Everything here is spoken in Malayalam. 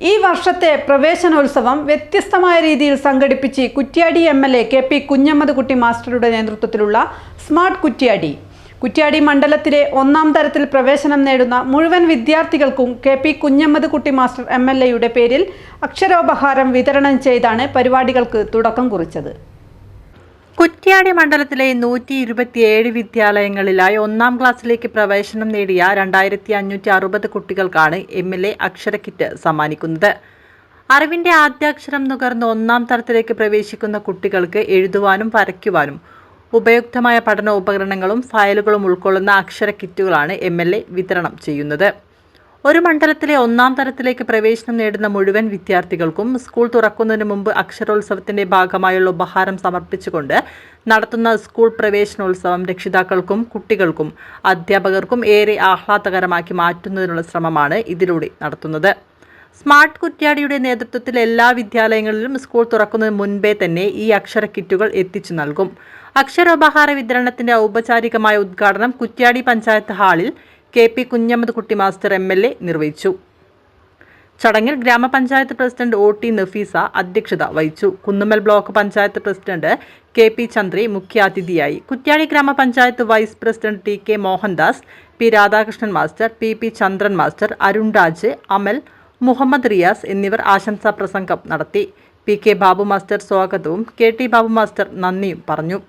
ഈ വർഷത്തെ പ്രവേശനോത്സവം വ്യത്യസ്തമായ രീതിയിൽ സംഘടിപ്പിച്ച് Kuttiadi M L A K P Kunhammad Kutty മാസ്റ്ററുടെ നേതൃത്വത്തിലുള്ള സ്മാർട്ട് കുറ്റ്യാടി. കുറ്റ്യാടി മണ്ഡലത്തിലെ ഒന്നാം തരത്തിൽ പ്രവേശനം നേടുന്ന മുഴുവൻ വിദ്യാർത്ഥികൾക്കും കെ പി കുഞ്ഞമ്മദ് കുട്ടി മാസ്റ്റർ എം എൽ എയുടെ പേരിൽ അക്ഷരോപഹാരം വിതരണം ചെയ്താണ് പരിപാടികൾക്ക് തുടക്കം കുറിച്ചത്. കുറ്റ്യാടി മണ്ഡലത്തിലെ നൂറ്റി ഇരുപത്തിയേഴ് വിദ്യാലയങ്ങളിലായി ഒന്നാം ക്ലാസ്സിലേക്ക് പ്രവേശനം നേടിയ രണ്ടായിരത്തി അഞ്ഞൂറ്റി അറുപത് കുട്ടികൾക്കാണ് M L A Akshara kit സമ്മാനിക്കുന്നത്. അറിവിന്റെ ആദ്യാക്ഷരം നുകർന്ന് ഒന്നാം തരത്തിലേക്ക് പ്രവേശിക്കുന്ന കുട്ടികൾക്ക് എഴുതുവാനും വരയ്ക്കുവാനും ഉപയുക്തമായ പഠന ഉപകരണങ്ങളും ഫയലുകളും ഉൾക്കൊള്ളുന്ന അക്ഷര കിറ്റുകളാണ് എ വിതരണം ചെയ്യുന്നത്. ഒരു മണ്ഡലത്തിലെ ഒന്നാം തരത്തിലേക്ക് പ്രവേശനം നേടുന്ന മുഴുവൻ വിദ്യാർത്ഥികൾക്കും സ്കൂൾ തുറക്കുന്നതിന് മുമ്പ് അക്ഷരോത്സവത്തിന്റെ ഭാഗമായുള്ള ഉപഹാരം സമർപ്പിച്ചുകൊണ്ട് നടത്തുന്ന സ്കൂൾ പ്രവേശനോത്സവം രക്ഷിതാക്കൾക്കും കുട്ടികൾക്കും അധ്യാപകർക്കും ഏറെ ആഹ്ലാദകരമാക്കി മാറ്റുന്നതിനുള്ള ശ്രമമാണ് ഇതിലൂടെ നടത്തുന്നത്. സ്മാർട്ട് കുറ്റ്യാടിയുടെ നേതൃത്വത്തിൽ എല്ലാ വിദ്യാലയങ്ങളിലും സ്കൂൾ തുറക്കുന്നതിന് മുൻപേ തന്നെ ഈ അക്ഷര കിറ്റുകൾ എത്തിച്ചു നൽകും. അക്ഷരോപഹാര വിതരണത്തിന്റെ ഔപചാരികമായ ഉദ്ഘാടനം കുറ്റ്യാടി പഞ്ചായത്ത് ഹാളിൽ കെ പി കുഞ്ഞമ്മദ് കുട്ടി മാസ്റ്റർ എം എൽ എ നിർവഹിച്ചു. ചടങ്ങിൽ ഗ്രാമപഞ്ചായത്ത് പ്രസിഡന്റ് ഒ ടി നഫീസ അധ്യക്ഷത വഹിച്ചു. Kunnummal block panchayat president K P Chandri മുഖ്യാതിഥിയായി. കുറ്റ്യാടി ഗ്രാമപഞ്ചായത്ത് vice president T K Mohandas P Radhakrishnan master P P Chandran master Arun Raj Amal Muhammad Riyas എന്നിവർ ആശംസാ പ്രസംഗം നടത്തി. പി കെ ബാബു മാസ്റ്റർ സ്വാഗതവും കെ ടി ബാബു മാസ്റ്റർ നന്ദിയും പറഞ്ഞു.